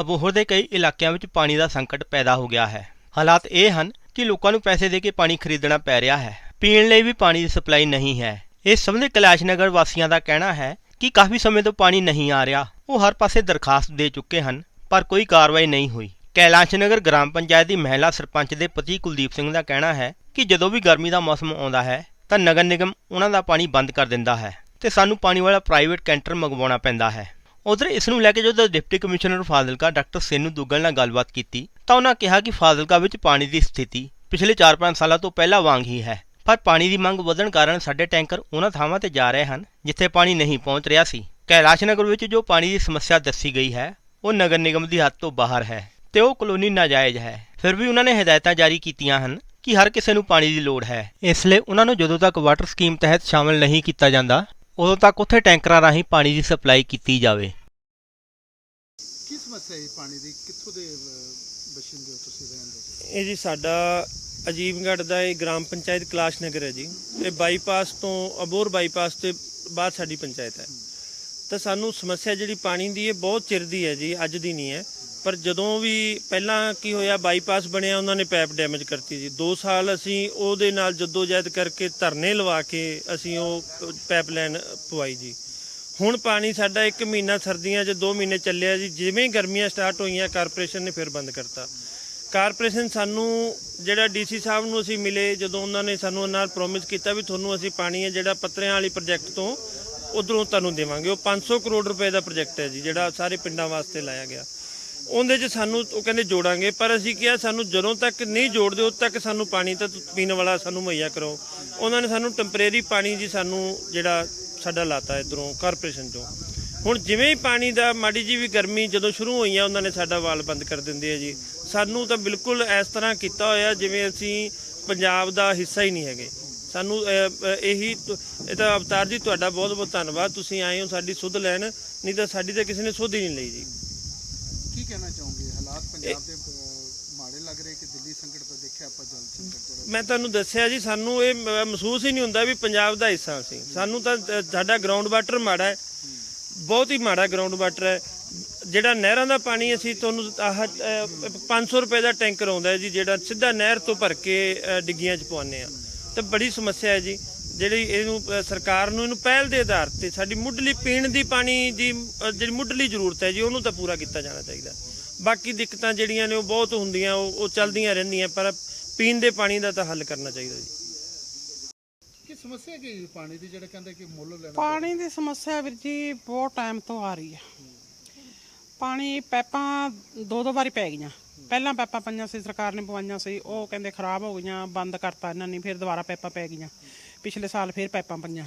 ਅਬੋਹਰ ਦੇ ਕਈ ਇਲਾਕਿਆਂ ਵਿੱਚ ਪਾਣੀ ਦਾ ਸੰਕਟ ਪੈਦਾ ਹੋ ਗਿਆ ਹੈ। ਹਾਲਾਤ ਇਹ ਹਨ ਕਿ ਲੋਕਾਂ ਨੂੰ ਪੈਸੇ ਦੇ ਕੇ ਪਾਣੀ ਖਰੀਦਣਾ ਪੈ ਰਿਹਾ ਹੈ। ਪੀਣ ਲਈ ਵੀ ਪਾਣੀ ਦੀ ਸਪਲਾਈ ਨਹੀਂ ਹੈ। ਇਸ ਸੰਬੰਧੀ ਕੈਲਾਸ਼ ਨਗਰ ਵਾਸੀਆਂ ਦਾ ਕਹਿਣਾ ਹੈ ਕਿ ਕਾਫੀ ਸਮੇਂ ਤੋਂ ਪਾਣੀ ਨਹੀਂ ਆ ਰਿਹਾ। ਉਹ ਹਰ ਪਾਸੇ ਦਰਖਾਸਤ ਦੇ ਚੁੱਕੇ ਹਨ, ਪਰ ਕੋਈ ਕਾਰਵਾਈ ਨਹੀਂ ਹੋਈ। ਕੈਲਾਸ਼ ਨਗਰ ਗ੍ਰਾਮ ਪੰਚਾਇਤ ਦੀ ਮਹਿਲਾ ਸਰਪੰਚ ਦੇ ਪਤੀ ਕੁਲਦੀਪ ਸਿੰਘ ਦਾ ਕਹਿਣਾ ਹੈ ਕਿ ਜਦੋਂ ਵੀ ਗਰਮੀ ਦਾ ਮੌਸਮ ਆਉਂਦਾ ਹੈ, ਤਾਂ ਨਗਰ ਨਿਗਮ ਉਹਨਾਂ ਦਾ ਪਾਣੀ ਬੰਦ ਕਰ ਦਿੰਦਾ ਹੈ ਤੇ ਸਾਨੂੰ ਪਾਣੀ ਵਾਲਾ ਪ੍ਰਾਈਵੇਟ ਕੈਂਟਰ ਮੰਗਵਾਉਣਾ ਪੈਂਦਾ ਹੈ। ਉਧਰ ਇਸ ਨੂੰ ਲੈ ਕੇ ਜਦੋਂ deputy commissioner Fazilka doctor Senu Duggal ਨਾਲ ਗੱਲਬਾਤ ਕੀਤੀ, ਤਾਂ ਉਹਨਾਂ ਕਿਹਾ ਕਿ ਫਾਜ਼ਿਲਕਾ ਵਿੱਚ ਪਾਣੀ ਦੀ ਸਥਿਤੀ ਪਿਛਲੇ 4-5 ਸਾਲਾਂ ਤੋਂ ਪਹਿਲਾਂ ਵਾਂਗ ਹੀ ਹੈ। ਪਰ ਪਾਣੀ ਦੀ ਮੰਗ ਵਧਣ ਕਾਰਨ ਸਾਡੇ ਟੈਂਕਰ ਉਹਨਾਂ ਥਾਵਾਂ ਤੇ ਜਾ ਰਹੇ ਹਨ, ਜਿੱਥੇ ਪਾਣੀ ਨਹੀਂ ਪਹੁੰਚ ਰਿਹਾ ਸੀ। ਕੈਲਾਸ਼ ਨਗਰ ਵਿੱਚ ਜੋ ਪਾਣੀ ਦੀ ਸਮੱਸਿਆ ਦੱਸੀ ਗਈ ਹੈ, ਉਹ ਨਗਰ ਨਿਗਮ ਦੀ ਹੱਦ ਤੋਂ ਬਾਹਰ ਹੈ ਤੇ ਉਹ ਕਲੋਨੀ ਨਾਜਾਇਜ਼ ਹੈ। ਫਿਰ ਵੀ ਉਹਨਾਂ ਨੇ ਹਦਾਇਤਾਂ ਜਾਰੀ ਕੀਤੀਆਂ ਹਨ ਕਿ ਹਰ ਕਿਸੇ ਨੂੰ ਪਾਣੀ ਦੀ ਲੋੜ ਹੈ। ਇਸ ਲਈ ਉਹਨਾਂ ਨੂੰ ਜਦੋਂ ਤੱਕ ਵਾਟਰ ਸਕੀਮ ਤਹਿਤ ਸ਼ਾਮਲ ਨਹੀਂ ਕੀਤਾ ਜਾਂਦਾ ਉਦੋਂ ਤੱਕ ਉੱਥੇ ਟੈਂਕਰਾਂ ਰਾਹੀਂ ਪਾਣੀ ਦੀ ਸਪਲਾਈ ਕੀਤੀ ਜਾਵੇ। ਕੀ ਸਮੱਸਿਆ ਹੈ ਪਾਣੀ ਦੀ? ਕਿੱਥੋਂ ਦੇ ਬਸ਼ਿੰਦੇ ਹੋ ਤੁਸੀਂ ਰਹਿੰਦੇ ਹੋ ਇਹ ਜੀ ਸਾਡਾ ਅਜੀਬਗੜ੍ਹ ਦਾ ਇਹ ਗ੍ਰਾਮ ਪੰਚਾਇਤ ਕਲਾਸ਼ ਨਗਰ ਹੈ ਜੀ। ਇਹ ਬਾਈਪਾਸ ਤੋਂ ਅਬੋਰ ਬਾਈਪਾਸ ਤੇ ਬਾਅਦ ਸਾਡੀ ਪੰਚਾਇਤ ਹੈ। ਤਾਂ ਸਾਨੂੰ ਸਮੱਸਿਆ ਜਿਹੜੀ ਪਾਣੀ ਦੀ ਇਹ ਬਹੁਤ ਚਿਰ ਦੀ ਹੈ ਜੀ ਅੱਜ ਦੀ ਨਹੀਂ ਹੈ। ਪਰ ਜਦੋਂ ਵੀ ਪਹਿਲਾਂ ਕੀ ਹੋਇਆ ਬਾਈਪਾਸ ਬਣਿਆ, ਉਹਨਾਂ ਨੇ ਪੈਪ ਡੈਮੇਜ ਕਰਤੀ ਜੀ। 2 ਸਾਲ ਅਸੀਂ ਉਹਦੇ ਨਾਲ ਜਦੋਜਹਿਦ ਕਰਕੇ ਧਰਨੇ ਲਵਾ ਕੇ ਅਸੀਂ ਉਹ ਪਾਈਪਲਾਈਨ ਪਵਾਈ ਜੀ। ਹੁਣ ਪਾਣੀ ਸਾਡਾ 1 ਮਹੀਨਾ ਸਰਦੀਆਂ 'ਚ 2 ਮਹੀਨੇ ਚੱਲਿਆ ਜੀ। ਜਿਵੇਂ ਗਰਮੀਆਂ ਸਟਾਰਟ ਹੋਈਆਂ ਕਾਰਪੋਰੇਸ਼ਨ ਨੇ ਫਿਰ ਬੰਦ ਕਰਤਾ। ਕਾਰਪੋਰੇਸ਼ਨ ਸਾਨੂੰ ਜਿਹੜਾ ਡੀਸੀ ਸਾਹਿਬ ਨੂੰ ਅਸੀਂ ਮਿਲੇ, ਜਦੋਂ ਉਹਨਾਂ ਨੇ ਸਾਨੂੰ ਨਾਲ ਪ੍ਰੋਮਿਸ ਕੀਤਾ ਵੀ ਤੁਹਾਨੂੰ ਅਸੀਂ ਪਾਣੀ ਹੈ ਜਿਹੜਾ ਪੱਤਰਿਆਂ ਵਾਲੀ ਪ੍ਰੋਜੈਕਟ ਤੋਂ ਉਧਰੋਂ ਤੁਹਾਨੂੰ ਦੇਵਾਂਗੇ। ਉਹ 500 ਕਰੋੜ ਰੁਪਏ ਦਾ ਪ੍ਰੋਜੈਕਟ ਹੈ ਜੀ, ਜਿਹੜਾ ਸਾਰੇ ਪਿੰਡਾਂ ਵਾਸਤੇ ਲਾਇਆ ਗਿਆ। ਉਹਦੇ 'ਚ ਸਾਨੂੰ, ਉਹ ਕਹਿੰਦੇ ਜੋੜਾਂਗੇ, ਪਰ ਅਸੀਂ ਕਿਹਾ ਸਾਨੂੰ ਜਦੋਂ ਤੱਕ ਨਹੀਂ ਜੋੜਦੇ, ਉਦੋਂ ਤੱਕ ਸਾਨੂੰ ਪਾਣੀ ਤਾਂ ਪੀਣ ਵਾਲਾ ਸਾਨੂੰ ਮੁਹੱਈਆ ਕਰੋ। ਉਹਨਾਂ ਨੇ ਸਾਨੂੰ ਟੈਂਪਰੇਰੀ ਪਾਣੀ ਜੀ ਸਾਨੂੰ ਜਿਹੜਾ ਸਾਡਾ ਲਾਤਾ ਇਧਰੋਂ ਕਾਰਪੋਰੇਸ਼ਨ ਚੋਂ। ਹੁਣ ਜਿਵੇਂ ਹੀ ਪਾਣੀ ਦਾ, ਮਾੜੀ ਜੀ ਵੀ ਗਰਮੀ ਜਦੋਂ ਸ਼ੁਰੂ ਹੋਈਆਂ, ਉਹਨਾਂ ਨੇ ਸਾਡਾ ਵਾਲ ਬੰਦ ਕਰ ਦਿੰਦੇ ਆ ਜੀ। ਸਾਨੂੰ ਤਾਂ ਬਿਲਕੁਲ ਇਸ ਤਰ੍ਹਾਂ ਕੀਤਾ ਹੋਇਆ ਜਿਵੇਂ ਅਸੀਂ ਪੰਜਾਬ ਦਾ ਹਿੱਸਾ ਹੀ ਨਹੀਂ ਹੈਗੇ। ਸਾਨੂੰ ਇਹੀ ਇਹ ਤਾਂ ਅਵਤਾਰ ਜੀ, ਤੁਹਾਡਾ ਬਹੁਤ ਬਹੁਤ ਧੰਨਵਾਦ। ਤੁਸੀਂ ਆਏ ਹੋ ਸਾਡੀ ਸੁੱਧ ਲੈਣ, ਨਹੀਂ ਤਾਂ ਸਾਡੀ ਤਾਂ ਕਿਸੇ ਨੇ ਸੁੱਧ ਹੀ ਨਹੀਂ ਲਈ ਜੀ ਕੀ ਕਹਿਣਾ ਚਾਹੋਗੇ ਹਾਲਾਤ ਪੰਜਾਬ ਦੇ ਮਾੜੇ ਲੱਗ ਰਹੇ ਕਿ ਦਿੱਲੀ ਸੰਕਟ ਤੋਂ ਦੇਖਿਆ ਆਪਾਂ ਜਲ ਸੰਕਟ ਜਿਹੜਾ ਮੈਂ ਤੁਹਾਨੂੰ ਦੱਸਿਆ ਜੀ ਸਾਨੂੰ ਇਹ ਮਹਿਸੂਸ ਹੀ ਨਹੀਂ ਹੁੰਦਾ ਵੀ ਪੰਜਾਬ ਦਾ ਹਿੱਸਾ ਸੀ। ਸਾਨੂੰ ਤਾਂ ਸਾਡਾ ਗਰਾਊਂਡ ਵਾਟਰ ਮਾੜਾ ਹੈ। ਬਹੁਤ ਹੀ ਮਾੜਾ ਗਰਾਊਂਡ ਵਾਟਰ ਹੈ। ਜਿਹੜਾ ਨਹਿਰਾਂ ਦਾ ਪਾਣੀ ਅਸੀਂ ਤੁਹਾਨੂੰ ਆਹ ਅ, 500 ਰੁਪਏ ਦਾ ਟੈਂਕਰ ਆਉਂਦਾ ਜੀ ਜਿਹੜਾ ਸਿੱਧਾ ਨਹਿਰ ਤੋਂ ਭਰ ਕੇ ਡਿੱਗੀਆਂ 'ਚ ਪਵਾਉਂਦੇ ਆ ਤੇ ਬੜੀ ਸਮੱਸਿਆ ਹੈ ਜੀ। ਜਿਹੜੀ ਇਹਨੂੰ ਸਰਕਾਰ ਨੂੰ ਇਹਨੂੰ ਪਹਿਲ ਦੇ ਆਧਾਰ ਤੇ ਸਾਡੀ ਮੁੱਢਲੀ ਪੀਣ ਦੀ ਪਾਣੀ ਦੀ ਜਿਹੜੀ ਮੁੱਢਲੀ ਜ਼ਰੂਰਤ ਹੈ ਜੀ ਉਹਨੂੰ ਤਾਂ ਪੂਰਾ ਕੀਤਾ ਜਾਣਾ ਚਾਹੀਦਾ। ਬਾਕੀ ਦਿੱਕਤਾਂ ਜਿਹੜੀਆਂ ਨੇ ਉਹ ਬਹੁਤ ਹੁੰਦੀਆਂ ਉਹ ਉਹ ਚੱਲਦੀਆਂ ਰਹਿੰਦੀਆਂ ਪਰ ਪੀਣ ਦੇ ਪਾਣੀ ਦਾ ਤਾਂ ਹੱਲ ਕਰਨਾ ਚਾਹੀਦਾ ਜੀ। ਕੀ ਸਮੱਸਿਆ ਕੀ ਪਾਣੀ ਦੀ ਜਿਹੜੇ ਕਹਿੰਦੇ ਕਿ ਮੁੱਲ ਲੈਣਾ ਪਾਣੀ ਦੀ ਸਮੱਸਿਆ ਵੀਰ ਜੀ ਬਹੁਤ ਟਾਈਮ ਤੋਂ ਆ ਰਹੀ ਹੈ। ਪਾਣੀ ਪੈਪਾਂ ਦੋ ਦੋ ਵਾਰੀ ਪੈ ਗਈਆਂ। ਪਹਿਲਾਂ ਪੈਪਾਂ ਪਈਆਂ ਸੀ ਸਰਕਾਰ ਨੇ ਪਵਾਈਆਂ ਸੀ ਉਹ ਕਹਿੰਦੇ ਖਰਾਬ ਹੋ ਗਈਆਂ ਬੰਦ ਕਰਤਾ ਇਹਨਾਂ ਨੇ ਫਿਰ ਦੁਬਾਰਾ ਪੈਪਾਂ ਪੈ ਗਈਆਂ। ਪਿਛਲੇ ਸਾਲ ਫਿਰ ਪੈਪਾਂ ਪਈਆਂ।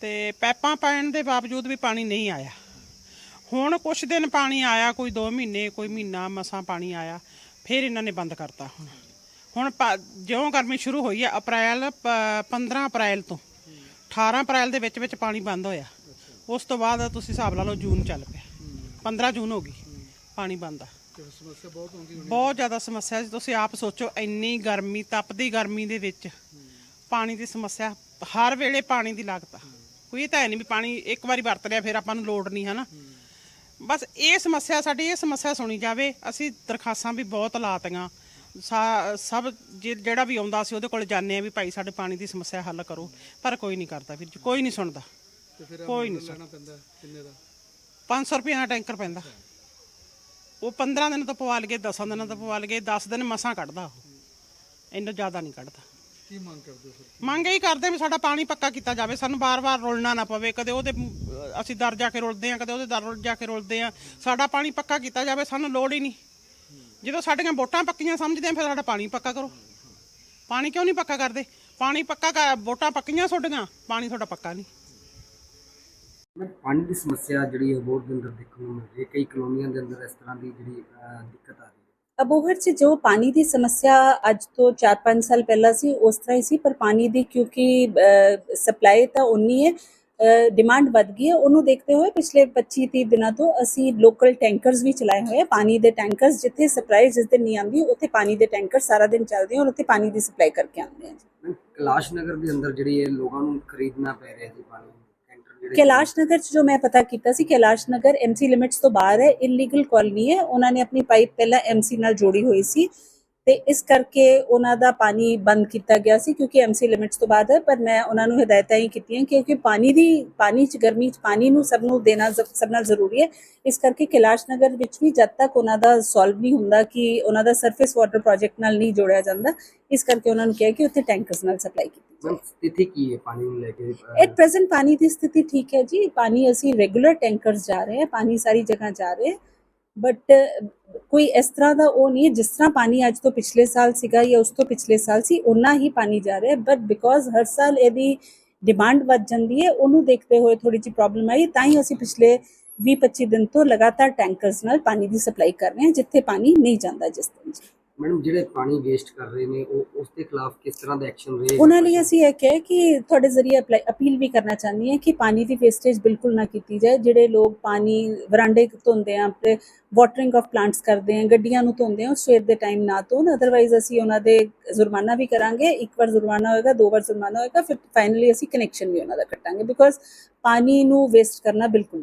ਤੇ ਪੈਪਾਂ ਪੈਣ ਦੇ ਬਾਵਜੂਦ ਵੀ ਪਾਣੀ ਨਹੀਂ ਆਇਆ। ਹੁਣ ਕੁਛ ਦਿਨ ਪਾਣੀ ਆਇਆ ਕੋਈ 2 ਮਹੀਨੇ ਕੋਈ ਮਹੀਨਾ ਮਸਾਂ ਪਾਣੀ ਆਇਆ ਫਿਰ ਇਹਨਾਂ ਨੇ ਬੰਦ ਕਰਤਾ ਹੁਣ। ਹੁਣ ਜਿਉਂ ਗਰਮੀ ਸ਼ੁਰੂ ਹੋਈ ਹੈ ਅਪ੍ਰੈਲ ਪ- 15 ਅਪ੍ਰੈਲ ਤੋਂ 18 ਅਪ੍ਰੈਲ ਦੇ ਵਿੱਚ ਵਿੱਚ ਪਾਣੀ ਬੰਦ ਹੋਇਆ। ਉਸ ਤੋਂ ਬਾਅਦ ਤੁਸੀਂ ਹਿਸਾਬ ਲਾ ਲਓ ਜੂਨ ਚੱਲ ਪਿਆ। 15 ਜੂਨ ਹੋ ਗਈ ਪਾਣੀ ਬੰਦ ਆ। ਤੇ ਸਮੱਸਿਆ ਬਹੁਤ ਹੁੰਦੀ ਹੋਣੀ। ਬਹੁਤ ਜ਼ਿਆਦਾ ਸਮੱਸਿਆ ਜੀ ਤੁਸੀਂ ਆਪ ਸੋਚੋ ਇੰਨੀ ਗਰਮੀ ਤਪਦੀ ਗਰਮੀ ਦੇ ਵਿੱਚ ਪਾਣੀ ਦੀ ਸਮੱਸਿਆ ਹਰ ਵੇਲੇ ਪਾਣੀ ਦੀ ਲਾਗਤ ਆ। ਕੋਈ ਤਾਂ ਹੈ ਨਹੀਂ ਵੀ ਪਾਣੀ ਇੱਕ ਵਾਰੀ ਵਰਤ ਲਿਆ ਫਿਰ ਆਪਾਂ ਨੂੰ ਲੋੜ ਨਹੀਂ ਹਨਾ? ਬਸ ਇਹ ਸਮੱਸਿਆ ਸਾਡੀ ਇਹ ਸਮੱਸਿਆ ਸੁਣੀ ਜਾਵੇ। ਅਸੀਂ ਦਰਖਾਸਤਾਂ ਵੀ ਬਹੁਤ ਲਾਤੀਆਂ। ਸਭ ਜਿਹੜਾ ਵੀ ਆਉਂਦਾ ਸੀ ਉਹਦੇ ਕੋਲ ਜਾਂਦੇ ਆ ਵੀ ਭਾਈ ਸਾਡੇ ਪਾਣੀ ਦੀ ਸਮੱਸਿਆ ਹੱਲ ਕਰੋ। ਪਰ ਕੋਈ ਨਹੀਂ ਕਰਦਾ ਵੀਰ ਜੀ ਕੋਈ ਨਹੀਂ ਸੁਣਦਾ। ਕੋਈ ਨਹੀਂ ਲੈਣਾ ਪੈਂਦਾ ਕਿੰਨੇ ਦਾ? 500 ਰੁਪਏ ਦਾ ਟੈਂਕਰ ਪੈਂਦਾ। ਉਹ 15 ਦਿਨ ਤੋਂ ਪਵਾ ਲਗੇ 10 ਦਿਨਾਂ ਤੋਂ ਪਵਾ ਲਗੇ 10 ਦਿਨ ਮਸਾਂ ਕੱਢਦਾ ਉਹ। ਇੰਨਾ ਜ਼ਿਆਦਾ ਨਹੀਂ ਕੱਢਦਾ। ਕੀ ਮੰਗ ਕਰਦੇ ਹੋ ਫਿਰ ਮੰਗ ਹੀ ਕਰਦੇ ਵੀ ਸਾਡਾ ਪਾਣੀ ਪੱਕਾ ਕੀਤਾ ਜਾਵੇ। ਸਾਨੂੰ ਬਾਰ-ਬਾਰ ਰੁਲਣਾ ਨਾ ਪਵੇ। ਕਦੇ ਉਹਦੇ ਅਸੀਂ ਦਰ ਜਾ ਕੇ ਰੁਲਦੇ ਆ ਕਦੇ ਉਹਦੇ ਦਰ ਜਾ ਕੇ ਰੁਲਦੇ ਆ ਸਾਡਾ ਪਾਣੀ ਪੱਕਾ ਕੀਤਾ ਜਾਵੇ ਸਾਨੂੰ ਲੋੜ ਹੀ ਨਹੀਂ। ਜਦੋਂ ਸਾਡੀਆਂ ਵੋਟਾਂ ਪੱਕੀਆਂ ਸਮਝਦੇ ਆ ਫਿਰ ਸਾਡਾ ਪਾਣੀ ਪੱਕਾ ਕਰੋ। ਪਾਣੀ ਕਿਉਂ ਨਹੀਂ ਪੱਕਾ ਕਰਦੇ? ਪਾਣੀ ਪੱਕਾ ਕਰ- ਵੋਟਾਂ ਪੱਕੀਆਂ ਤੁਹਾਡੀਆਂ ਪਾਣੀ ਤੁਹਾਡਾ ਪੱਕਾ ਨਹੀਂ। ਮੈਂ ਪਾਣੀ ਦੀ ਸਮੱਸਿਆ ਜਿਹੜੀ ਅਬੋਹਰ ਦੇ ਅੰਦਰ ਦੇਖਣ ਨੂੰ ਮਿਲ ਰਹੀ ਹੈ। ਕਈ ਕਲੋਨੀਆਂ ਦੇ ਅੰਦਰ ਇਸ ਤਰ੍ਹਾਂ ਦੀ ਜਿਹੜੀ ਅਹ, ਦਿੱਕਤ ਆ ਰਹੀ ਹੈ। ਅਬੋਹਰ 'ਚ ਜੋ ਪਾਣੀ ਦੀ ਸਮੱਸਿਆ ਅੱਜ ਤੋਂ 4-5 ਸਾਲ ਪਹਿਲਾਂ ਸੀ ਉਸ ਤਰ੍ਹਾਂ ਹੀ ਸੀ ਪਰ ਪਾਣੀ ਦੀ ਕਿਉਂਕਿ ਸਪਲਾਈ ਤਾਂ ਉਨੀ ਹੈ ਡਿਮਾਂਡ ਵੱਧ ਗਈ ਹੈ ਉਹਨੂੰ ਦੇਖਦੇ ਹੋਏ ਪਿਛਲੇ 25-30 ਦਿਨਾਂ ਤੋਂ ਅਸੀਂ ਲੋਕਲ ਟੈਂਕਰਸ ਵੀ ਚਲਾਏ ਹੋਏ ਆ ਪਾਣੀ ਦੇ ਟੈਂਕਰਸ ਜਿੱਥੇ ਸਪਲਾਈ ਜਿਸ ਦਿਨ ਨਹੀਂ ਆਉਂਦੀ ਉੱਥੇ ਪਾਣੀ ਦੇ ਟੈਂਕਰ ਸਾਰਾ ਦਿਨ ਚੱਲਦੇ ਆ ਔਰ ਉੱਥੇ ਪਾਣੀ ਦੀ ਸਪਲਾਈ ਕਰਕੇ ਆਉਂਦੇ ਆ ਮੈਂ ਕੈਲਾਸ਼ ਨਗਰ ਦੇ ਅੰਦਰ ਜਿਹੜੀ ਹੈ ਲੋਕਾਂ ਨੂੰ ਖਰੀਦਣਾ ਪੈ ਰਿਹਾ ਜੀ ਪਾਣੀ ਕੈਲਾਸ਼ ਨਗਰ ਚ ਜੋ ਮੈਂ ਪਤਾ ਕੀਤਾ ਸੀ ਕੈਲਾਸ਼ ਨਗਰ ਐਮਸੀ ਲਿਮਿਟਸ ਤੋਂ ਬਾਹਰ ਹੈ ਇਲੀਗਲ ਕਾਲੋਨੀ ਹੈ ਉਹਨਾਂ ਨੇ ਆਪਣੀ ਪਾਈਪ ਪਹਿਲਾਂ ਐਮਸੀ ਨਾਲ ਜੋੜੀ ਹੋਈ ਸੀ ਤੇ ਇਸ ਕਰਕੇ ਉਹਨਾਂ ਦਾ ਪਾਣੀ ਬੰਦ ਕੀਤਾ ਗਿਆ ਸੀ ਕਿਉਂਕਿ ਐਮਸੀ ਲਿਮਿਟਸ ਤੋਂ ਬਾਅਦ ਹੈ ਪਰ ਮੈਂ ਉਹਨਾਂ ਨੂੰ ਹਦਾਇਤਾਂ ਹੀ ਕੀਤੀਆਂ ਕਿਉਂਕਿ ਪਾਣੀ ਦੀ ਪਾਣੀ ਚ ਗਰਮੀ ਚ ਪਾਣੀ ਨੂੰ ਸਭ ਨੂੰ ਦੇਣਾ ਸਭ ਨਾਲ ਜ਼ਰੂਰੀ ਹੈ। ਇਸ ਕਰਕੇ ਕੈਲਾਸ਼ ਨਗਰ ਵਿੱਚ ਵੀ ਜਦ ਤੱਕ ਉਹਨਾਂ ਦਾ ਸੋਲਵ ਨਹੀਂ ਹੁੰਦਾ ਕਿ ਉਹਨਾਂ ਦਾ ਸਰਫੇਸ ਵਾਟਰ ਪ੍ਰੋਜੈਕਟ ਨਾਲ ਨਹੀਂ ਜੋੜਿਆ ਜਾਂਦਾ ਇਸ ਕਰਕੇ ਉਹਨਾਂ ਨੂੰ ਕਿਹਾ ਕਿ ਉੱਥੇ ਟੈਂਕਰਸ ਨਾਲ ਸਪਲਾਈ ਕੀਤੀ ਜਾਵੇ। ਸਥਿਤੀ ਕੀ ਹੈ ਪਾਣੀ ਨੂੰ ਲੈ ਕੇ ਐਟ ਪ੍ਰੈਜ਼ੈਂਟ ਪਾਣੀ ਦੀ ਸਥਿਤੀ ਠੀਕ ਹੈ ਜੀ। ਪਾਣੀ ਅਸੀਂ ਰੈਗੂਲਰ ਟੈਂਕਰਸ ਜਾ ਰਹੇ ਹੈ ਪਾਣੀ ਸਾਰੀ ਜਗ੍ਹਾ ਜਾ ਰਹੇ ਬਟ uh, ਕੋਈ ਇਸ ਤਰ੍ਹਾਂ ਦਾ ਉਹ ਨਹੀਂ ਹੈ, ਜਿਸ ਤਰ੍ਹਾਂ ਪਾਣੀ ਅੱਜ ਤੋਂ ਪਿਛਲੇ ਸਾਲ ਸੀਗਾ ਜਾਂ ਉਸ ਤੋਂ ਪਿਛਲੇ ਸਾਲ ਸੀ ਉਨਾ ਹੀ ਪਾਣੀ ਜਾ ਰਿਹਾ ਬਟ ਬਿਕੋਜ਼ ਹਰ ਸਾਲ ਇਹਦੀ ਡਿਮਾਂਡ ਵੱਧ ਜਾਂਦੀ ਹੈ, ਉਹਨੂੰ ਦੇਖਦੇ ਹੋਏ ਥੋੜੀ ਜਿਹੀ ਪ੍ਰੋਬਲਮ ਆਈ, ਤਾਂ ਹੀ ਅਸੀਂ ਪਿਛਲੇ 20-25 ਦਿਨ ਤੋਂ ਲਗਾਤਾਰ ਟੈਂਕਰਸ ਨਾਲ ਪਾਣੀ ਦੀ ਸਪਲਾਈ ਕਰ ਰਹੇ ਹਾਂ, ਜਿੱਥੇ ਪਾਣੀ ਨਹੀਂ ਜਾਂਦਾ ਜਿਸ ਦਿਨ। ਮੈਡਮ, ਜਿਹੜੇ ਪਾਣੀ ਵੇਸਟ ਕਰ ਰਹੇ ਨੇ, ਉਹ ਉਸ ਦੇ ਖਿਲਾਫ ਕਿਸ ਤਰ੍ਹਾਂ ਦਾ ਐਕਸ਼ਨ ਰਹੇਗਾ ਉਹਨਾਂ ਲਈ ਅਸੀਂ ਇਹ ਕਿਹਾ ਕਿ ਤੁਹਾਡੇ ਜ਼ਰੀਏ ਅਪੀਲ ਵੀ ਕਰਨਾ ਚਾਹੁੰਦੀ ਹਾਂ ਕਿ ਪਾਣੀ ਦੀ ਵੇਸਟੇਜ ਬਿਲਕੁਲ ਨਾ ਕੀਤੀ ਜਾਏ। ਜਿਹੜੇ ਲੋਕ ਪਾਣੀ ਵਰਾਂਡੇ ਧੋਂਦੇ ਆ, ਆਪਣੇ ਵਾਟਰਿੰਗ ਆਫ ਪਲਾਂਟਸ ਕਰਦੇ ਆ, ਗੱਡੀਆਂ ਨੂੰ ਧੋਂਦੇ ਆ, ਉਹ ਸਵੇਰ ਦੇ ਟਾਈਮ ਨਾ ਧੋਣ। ਅਦਰਵਾਈਜ਼ ਅਸੀਂ ਉਹਨਾਂ ਦੇ ਜੁਰਮਾਨਾ ਵੀ ਕਰਾਂਗੇ। ਇੱਕ ਵਾਰ ਜੁਰਮਾਨਾ ਹੋਏਗਾ, ਦੋ ਵਾਰ ਜੁਰਮਾਨਾ ਹੋਏਗਾ, ਫਿਰ ਫਾਈਨਲੀ ਅਸੀਂ ਕਨੈਕਸ਼ਨ ਵੀ ਉਹਨਾਂ ਦਾ ਕੱਟਾਂਗੇ। ਬਿਕੋਜ਼ ਪਾਣੀ ਨੂੰ ਵੇਸਟ ਕਰਨਾ ਬਿਲਕੁਲ